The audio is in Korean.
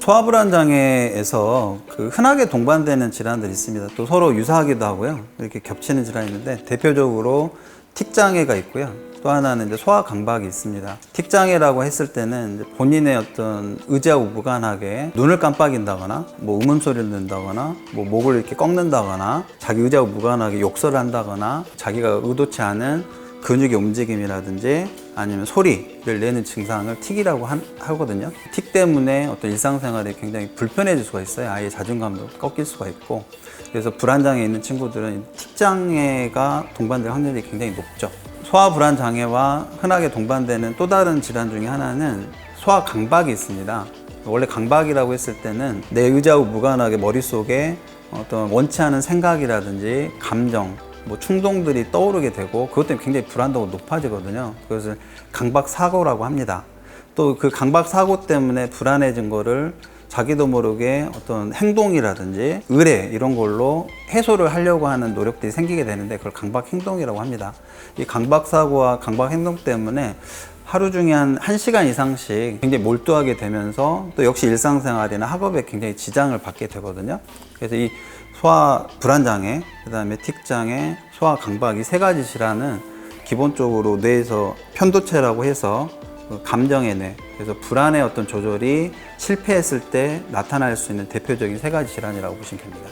소화불안 장애에서 그 흔하게 동반되는 질환들이 있습니다. 또 서로 유사하기도 하고요. 이렇게 겹치는 질환이 있는데 대표적으로 틱 장애가 있고요. 또 하나는 이제 소화 강박이 있습니다. 틱 장애라고 했을 때는 본인의 어떤 의지하고 무관하게 눈을 깜빡인다거나 뭐 음음소리를 낸다거나 뭐 목을 이렇게 꺾는다거나 자기 의지하고 무관하게 욕설을 한다거나 자기가 의도치 않은 근육의 움직임이라든지 아니면 소리를 내는 증상을 틱이라고 한- 하거든요. 틱 때문에 어떤 일상생활에 굉장히 불편해질 수가 있어요. 아예 자존감도 꺾일 수가 있고. 그래서 불안장애 있는 친구들은 틱 장애가 동반될 확률이 굉장히 높죠. 소화 불안 장애와 흔하게 동반되는 또 다른 질환 중에 하나는 소화 강박이 있습니다. 원래 강박이라고 했을 때는 내 의지하고 무관하게 머릿속에 어떤 원치 않은 생각이라든지 감정, 뭐 충동들이 떠오르게 되고 그것 때문에 굉장히 불안도가 높아지거든요. 그것을 강박 사고라고 합니다. 또 그 강박 사고 때문에 불안해진 거를 자기도 모르게 어떤 행동이라든지 의뢰 이런 걸로 해소를 하려고 하는 노력들이 생기게 되는데 그걸 강박 행동이라고 합니다. 이 강박 사고와 강박 행동 때문에 하루 중에 한 1시간 이상씩 굉장히 몰두하게 되면서 또 역시 일상생활이나 학업에 굉장히 지장을 받게 되거든요. 그래서 이 소화 불안장애, 그 다음에 틱장애, 소화 강박 이 세 가지 질환은 기본적으로 뇌에서 편도체라고 해서 그 감정의 뇌, 그래서 불안의 어떤 조절이 실패했을 때 나타날 수 있는 대표적인 세 가지 질환이라고 보시면 됩니다.